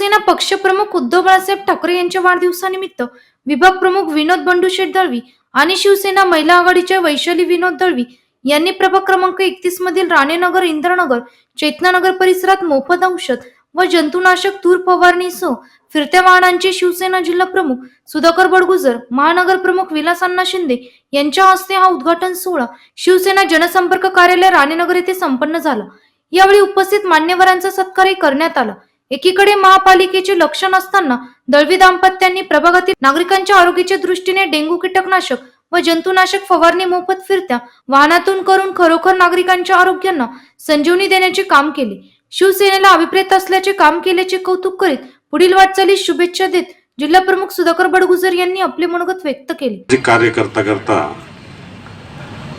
शिवसेना पक्षप्रमुख उद्धव बाळासाहेब ठाकरे यांच्या वाढदिवसानिमित्त विभाग प्रमुख विनोद बंडूशेठ दळवी आणि शिवसेना महिला आघाडीच्या वैशाली विनोद दळवी यांनी प्रभाग क्रमांक एकतीस मधील राणेनगर इंद्रनगर चेतनानगर परिसरात मोफत औषध व जंतुनाशक तूर फवारणीसह फिरत्या वाहनांचे शिवसेना जिल्हा प्रमुख सुधाकर बडगुजर महानगर प्रमुख विलास अण्णा शिंदे यांच्या हस्ते हा उद्घाटन सोहळा शिवसेना जनसंपर्क कार्यालय राणेनगर येथे संपन्न झाला. यावेळी उपस्थित मान्यवरांचा सत्कारही करण्यात आला. एकीकडे महापालिकेचे लक्ष नसताना दळवी दाम्पत्यांनी प्रभागातील नागरिकांच्या आरोग्याच्या दृष्टीने डेंग्यू कीटकनाशक व जंतुनाशक फवारणी मोफत फिरत्या वाहनातून करून खरोखर नागरिकांच्या आरोग्यांना संजीवनी देण्याचे काम केले. शिवसेनेला अभिप्रेत असल्याचे काम केल्याचे कौतुक करीत पुढील वाटचालीस शुभेच्छा देत जिल्हा प्रमुख सुधाकर बडगुजर यांनी आपले मनोगत व्यक्त केले. कार्य करता करता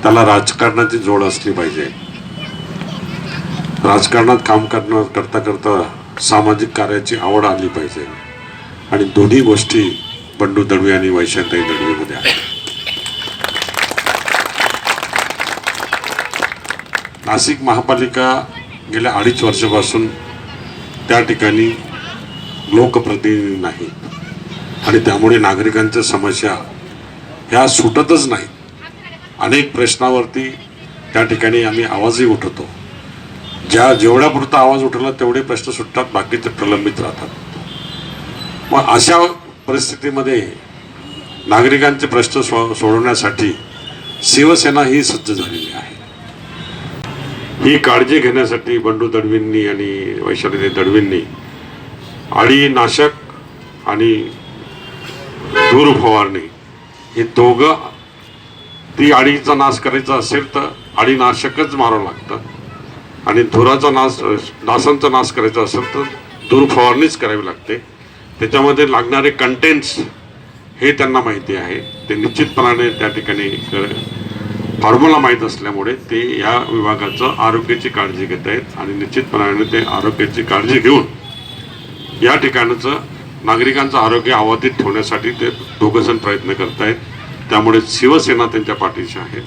त्याला राजकारणाची जोड असली पाहिजे. राजकारणात काम करणं करता करता सामाजिक कार्याची आवड आली पाहिजे. आणि दोन्ही गोष्टी बंडू दळवी आणि वैशांताई दळवीमध्ये आहेत. नाशिक महापालिका गेल्या अडीच वर्षापासून त्या ठिकाणी लोकप्रतिनिधी नाही. आणि त्यामुळे नागरिकांच्या समस्या ह्या सुटतच नाही अनेक प्रश्नावरती त्या ठिकाणी आम्ही आवाजही उठवतो. ज्या जेवढ्यापुरता आवाज उठवला तेवढे प्रश्न सुटतात बाकीचे प्रलंबित राहतात. मग अशा परिस्थितीमध्ये नागरिकांचे प्रश्न सो सोडवण्यासाठी शिवसेना ही सज्ज झालेली आहे. ही काळजी घेण्यासाठी बंडू दडवींनी आणि वैशाली दडवींनी आळी नाशक आणि धूर फवारणी हे दोघं ती आळीचा नाश करायचा असेल तर आळीनाशकच मारावं लागतं. आणि धुराचा नाश डासांचा नाश करायचा असेल तर धूर फवारणीच करावी लागते. त्याच्यामध्ये लागणारे कंटेंट्स हे त्यांना माहिती आहे. ते निश्चितपणाने त्या ठिकाणी फॉर्म्युला माहीत असल्यामुळे ते या विभागाचं आरोग्याची काळजी घेत आहेत आणि निश्चितपणाने ते आरोग्याची काळजी घेऊन या ठिकाणचं नागरिकांचं आरोग्य अबाधित ठेवण्यासाठी ते दोघंजण प्रयत्न करत आहेत त्यामुळे शिवसेना त्यांच्या पाठीशी आहे.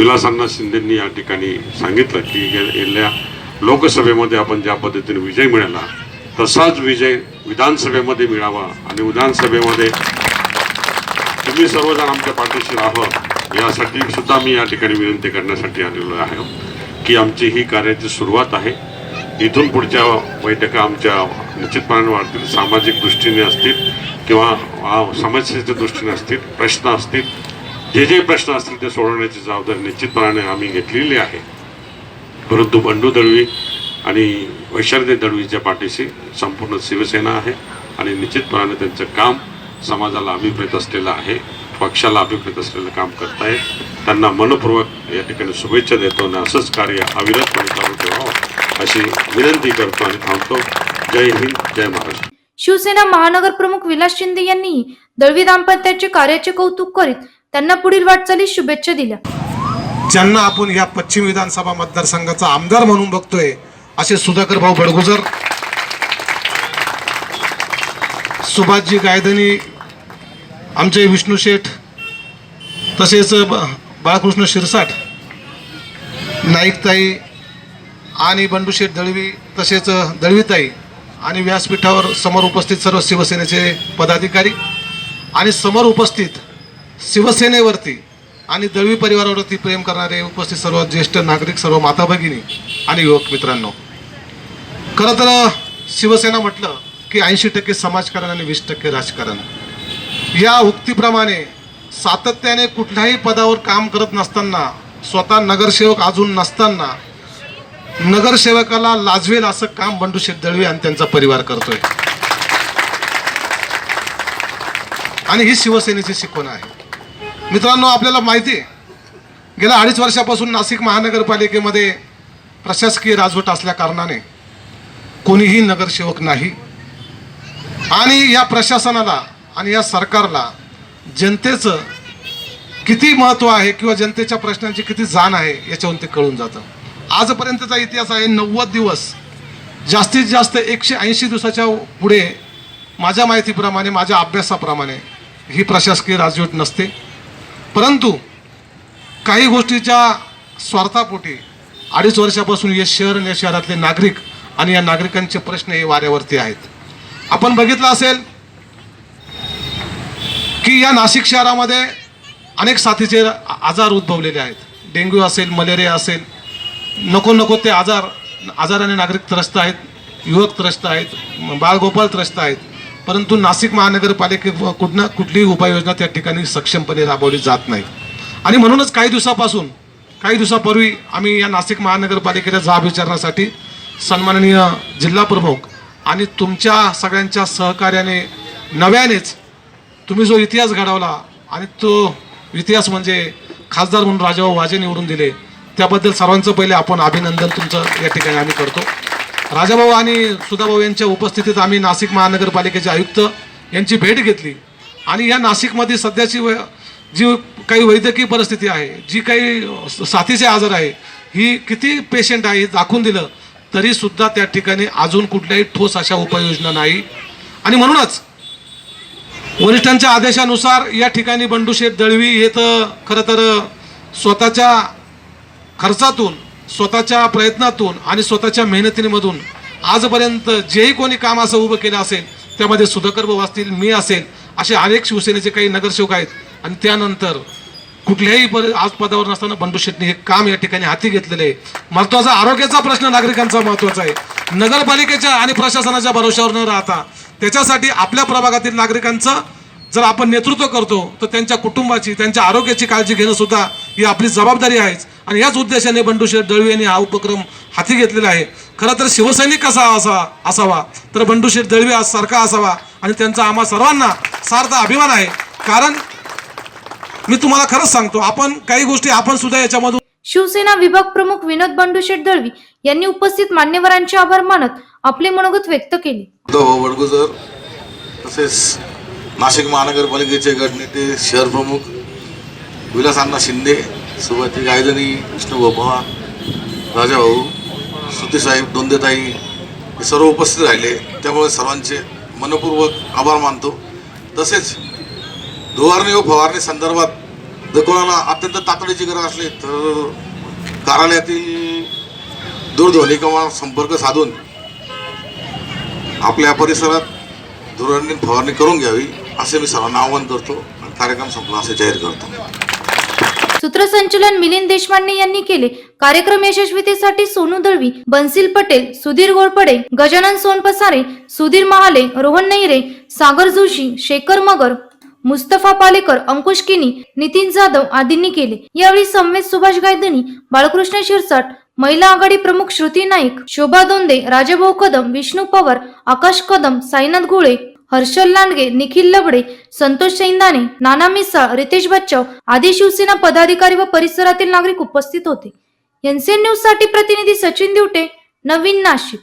विलासांना शिंदेंनी या ठिकाणी सांगितलं की गेल्या लोकसभेमध्ये आपण ज्या पद्धतीने विजय मिळाला तसाच विजय विधानसभेमध्ये मिळावा आणि विधानसभेमध्ये तुम्ही सर्वजण आमच्या पाठीशी राहावं यासाठी सुद्धा मी या ठिकाणी विनंती करण्यासाठी आलेलो आहे की आमची ही कार्याची सुरुवात आहे. इथून पुढच्या बैठका आमच्या निश्चितपणाने वाढतील. सामाजिक दृष्टीने असतील किंवा समस्येच्या दृष्टीने असतील प्रश्न असतील जे जे प्रश्न असतील ते सोडवण्याची जबाबदारी निश्चितपणाने आम्ही घेतलेली आहे. परंतु बंडू दळवी आणि वैशाली दळवीच्या पाठीशी संपूर्ण शिवसेना आहे आणि निश्चितपणाने त्यांचं काम समाजाला अभिप्रेत असलेलं आहे पक्षाला अभिप्रेत असलेलं काम करतायत त्यांना मनपूर्वक या ठिकाणी शुभेच्छा देतो आणि असंच कार्य अविरतपणे चालू ठेवावं अशी विनंती करतो आणि थांबतो. जय हिंद जय महाराष्ट्र. शिवसेना महानगर प्रमुख विलास शिंदे यांनी दळवी दाम्पत्याचे कार्याचे कौतुक करीत त्यांना पुढील वाटचालीस शुभेच्छा दिल्या. ज्यांना आपण या पश्चिम विधानसभा मतदारसंघाचा आमदार म्हणून बघतोय असे सुधाकर भाऊ बडगुजर सुभाषजी गायधनी आमचे विष्णू शेठ तसेच बाळकृष्ण शिरसाट नाईकताई आणि बंडूशेठ दळवी तसेच दळवीताई आणि व्यासपीठावर समोर उपस्थित सर्व शिवसेनेचे पदाधिकारी आणि समोर उपस्थित शिवसेनेवरती आणि दळवी परिवारावरती प्रेम करणारे उपस्थित सर्व ज्येष्ठ नागरिक सर्व माता भगिनी आणि युवक मित्रांनो. खरं तर शिवसेना म्हटलं की ऐंशी टक्के समाजकारण आणि वीस टक्के राजकारण. या उक्तीप्रमाणे सातत्याने कुठल्याही पदावर काम करत नसताना स्वतः नगरसेवक अजून नसताना नगरसेवकाला लाजवेल असं काम बंडू शेठ दळवी आणि त्यांचा परिवार करतोय. आणि ही शिवसेनेची शिकवण आहे. मित्रांनो आपल्याला माहिती आहे गेल्या अडीच वर्षापासून नाशिक महानगरपालिकेमध्ये प्रशासकीय राजवट असल्या कारणाने कोणीही नगरसेवक नाही. आणि या प्रशासनाला आणि या सरकारला जनतेचं किती महत्त्व आहे किंवा जनतेच्या प्रश्नांची किती जाण आहे याच्यावरून ते कळून जातं. आजपर्यंतचा इतिहास आहे नव्वद दिवस जास्तीत जास्त एकशे ऐंशी दिवसाच्या पुढे माझ्या माहितीप्रमाणे माझ्या अभ्यासाप्रमाणे ही प्रशासकीय राजवट नसते. परंतु काही गोष्टीच्या स्वार्थापोटी अडीच वर्षापासून हे शहर आणि या शहरातले नागरिक आणि या नागरिकांचे प्रश्न हे वाऱ्यावरती आहेत. आपण बघितलं असेल की या नाशिक शहरामध्ये अनेक साथीचे आजार उद्भवलेले आहेत. डेंग्यू असेल मलेरिया असेल नको नको ते आजार आजाराने नागरिक त्रस्त आहेत युवक त्रस्त आहेत बाळगोपाळ त्रस्त आहेत. परंतु नाशिक महानगरपालिके कुठनं कुठलीही उपाययोजना त्या ठिकाणी सक्षमपणे राबवली जात नाही. आणि म्हणूनच काही दिवसापासून काही दिवसापूर्वी आम्ही या नाशिक महानगरपालिकेला जाब विचारण्यासाठी सन्माननीय जिल्हा प्रमुख आणि तुमच्या सगळ्यांच्या सहकार्याने नव्यानेच तुम्ही जो इतिहास घडवला आणि तो इतिहास म्हणजे खासदार म्हणून राजाभाऊ वाजे निवडून दिले त्याबद्दल सर्वांचं पहिले आपण अभिनंदन तुमचं या ठिकाणी आम्ही करतो. राजाभाऊ आणि सुधाभाऊ यांच्या उपस्थितीत आम्ही नाशिक महानगरपालिकेचे आयुक्त यांची भेट घेतली. आणि या नाशिकमध्ये सध्याची व जी काही वैद्यकीय परिस्थिती आहे जी काही साथीचे आजार आहे ही किती पेशंट आहे हे दाखवून दिलं तरीसुद्धा त्या ठिकाणी अजून कुठल्याही ठोस अशा उपाययोजना नाही. आणि म्हणूनच वरिष्ठांच्या आदेशानुसार या ठिकाणी बंडूशेठ दळवी हे तर खरं तर स्वतःच्या खर्चातून स्वतःच्या प्रयत्नातून आणि स्वतःच्या मेहनतीमधून आजपर्यंत जेही कोणी काम असं उभं केलं असेल त्यामध्ये सुधाकर भाऊ असतील मी असेल असे अनेक शिवसेनेचे काही नगरसेवक आहेत. आणि त्यानंतर कुठल्याही पद आज पदावर नसताना बंडू शेट्टी हे काम या ठिकाणी हाती घेतलेले आहे. महत्त्वाचा आरोग्याचा प्रश्न नागरिकांचा महत्त्वाचा आहे. नगरपालिकेच्या आणि प्रशासनाच्या भरोश्यावर न राहता त्याच्यासाठी आपल्या प्रभागातील नागरिकांचं जर आपण नेतृत्व करतो तर त्यांच्या कुटुंबाची त्यांच्या आरोग्याची काळजी घेणं सुद्धा ही आपली जबाबदारी आहेच. आणि याच उद्देशाने बंडू शेठ दळवी यांनी हा उपक्रम हाती घेतलेला आहे. खरं तर शिवसैनिक कसा असा असावा? तर बंडू शेठ दळवी आज सारखा असावा. आणि त्यांचा आम्हा सर्वांना सार्थ अभिमान आहे. कारण मी तुम्हाला खरंच सांगतो आपण काही गोष्टी आपण सुद्धा याच्यामधून शिवसेना विभाग प्रमुख विनोद बंडूशेठ दळवी यांनी उपस्थित मान्यवरांचे आभार मानत आपले मनोगत व्यक्त केले. तसेच नाशिक महानगरपालिकेचे गटनेते शहर प्रमुख विलास अण्णा शिंदे सुभाती गायधनी विष्णू पवार राजाभाऊ श्रुतीसाहेब दोंदेताई हे सर्व उपस्थित राहिले. त्यामुळे सर्वांचे मनपूर्वक आभार मानतो. तसेच धुवारणी व फवारणी संदर्भात जर कोणाला अत्यंत तातडीची गरज असली तर कार्यालयातील दूरध्वनी किंवा संपर्क साधून आपल्या परिसरात धुरांनी फवारणी करून घ्यावी. असे मी सर्वांना आवाहन करतो आणि कार्यक्रम संपला असे जाहीर करतो. सूत्रसंचलन मिलिंद देशपांडे यांनी केले. कार्यक्रम यशस्वीतेसाठी सोनू दळवी बनसिल पटेल सुधीर गोरपडे गजानन सोनपसारे सुधीर महाले रोहन नैरे सागर जोशी शेखर मगर मुस्तफा पालेकर अंकुश किनी नितीन जाधव आदींनी केले. यावेळी संवेद सुभाष गायधनी बाळकृष्ण शिरसाट महिला आघाडी प्रमुख श्रुती नाईक शोभा दोंदे राजाभाऊ कदम विष्णू पवार आकाश कदम साईनाथ घोळे हर्षल लांडगे निखिल लबडे संतोष सैंदाने नाना मिसाळ रितेश बच्चव आदी शिवसेना पदाधिकारी व परिसरातील नागरिक उपस्थित होते. एनसीएन न्यूजसाठी प्रतिनिधी सचिन दिवटे नवीन नाशिक.